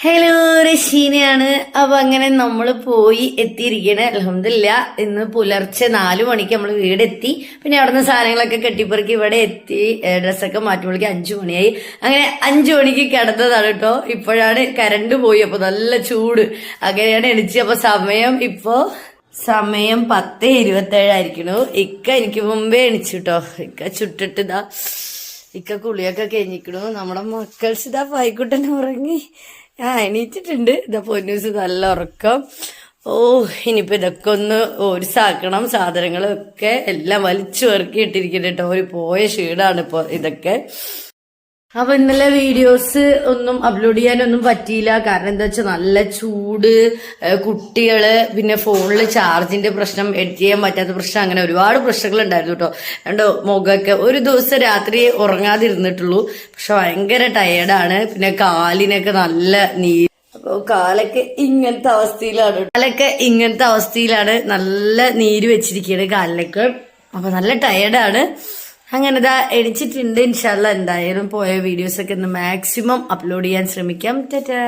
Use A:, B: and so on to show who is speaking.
A: Hello റഷീനയാണ് അപ്പൊ അങ്ങനെ നമ്മൾ പോയി എത്തിയിരിക്കണ. അലഹമില്ല ഇന്ന് പുലർച്ചെ നാലു മണിക്ക് നമ്മൾ വീടെത്തി. പിന്നെ അവിടുന്ന് സാധനങ്ങളൊക്കെ കെട്ടിപ്പറക്കി ഇവിടെ എത്തി. ഡ്രസ്സൊക്കെ മാറ്റുമ്പോഴേക്ക് അഞ്ചു മണിയായി. അങ്ങനെ അഞ്ചു മണിക്ക് കിടന്നതാണ് കേട്ടോ. ഇപ്പോഴാണ് കരണ്ട് പോയി. അപ്പൊ നല്ല ചൂട്. അങ്ങനെയാണ് എണിച്ച്. അപ്പൊ സമയം ഇപ്പോ സമയം പത്ത് ഇരുപത്തേഴായിരിക്കണു ഇക്ക എനിക്ക് മുമ്പേ എണിച്ചു കേട്ടോ ഇക്ക ചുട്ടിട്ട് ഇതാ ഇക്ക കുളിയൊക്കെ കഴിഞ്ഞിക്കണു. നമ്മുടെ മക്കൾസ് ഇതാ പായിക്കുട്ടൻ ഉറങ്ങി. ആ എണീറ്റിട്ടുണ്ട്. ഇതാ പൊന്നൂസ് നല്ല ഉറക്കം. ഓ ഇനിയിപ്പോൾ ഇതൊക്കെ ഒന്ന് ഒരുസാക്കണം സാധനങ്ങളൊക്കെ എല്ലാം വലിച്ചു ഇറക്കി ഇട്ടിരിക്കുന്നുണ്ട് കേട്ടോ. ഒരു പോയ ഷീഡാണ് ഇപ്പോൾ ഇതൊക്കെ. അപ്പൊ ഇന്നലെ വീഡിയോസ് ഒന്നും അപ്ലോഡ് ചെയ്യാനൊന്നും പറ്റിയില്ല. കാരണം എന്താ വെച്ചാൽ നല്ല ചൂട് കുട്ടികൾ പിന്നെ ഫോണിൽ ചാർജിന്റെ പ്രശ്നം എഡിറ്റ് ചെയ്യാൻ പറ്റാത്ത പ്രശ്നം അങ്ങനെ ഒരുപാട് പ്രശ്നങ്ങൾ ഉണ്ടായിരുന്നു കേട്ടോ രണ്ടോ മുഖമൊക്കെ. ഒരു ദിവസം രാത്രി ഉറങ്ങാതിരുന്നിട്ടുള്ളൂ. പക്ഷെ ഭയങ്കര ടയേർഡാണ് പിന്നെ കാലിനൊക്കെ നല്ല നീ അപ്പൊ കാലൊക്കെ ഇങ്ങനത്തെ അവസ്ഥയിലാണ് കാലൊക്കെ ഇങ്ങനത്തെ അവസ്ഥയിലാണ് നല്ല നീര് വെച്ചിരിക്കുകയാണ് കാലിലൊക്കെ അപ്പൊ നല്ല ടയേർഡാണ് അങ്ങനെ ഇതാ എണിച്ചിട്ടുണ്ട് ഇൻഷാല്ല എന്തായാലും പോയ വീഡിയോസ് ഒക്കെ ഒന്ന് മാക്സിമം അപ്ലോഡ് ചെയ്യാൻ ശ്രമിക്കാം. ടാറ്റാ.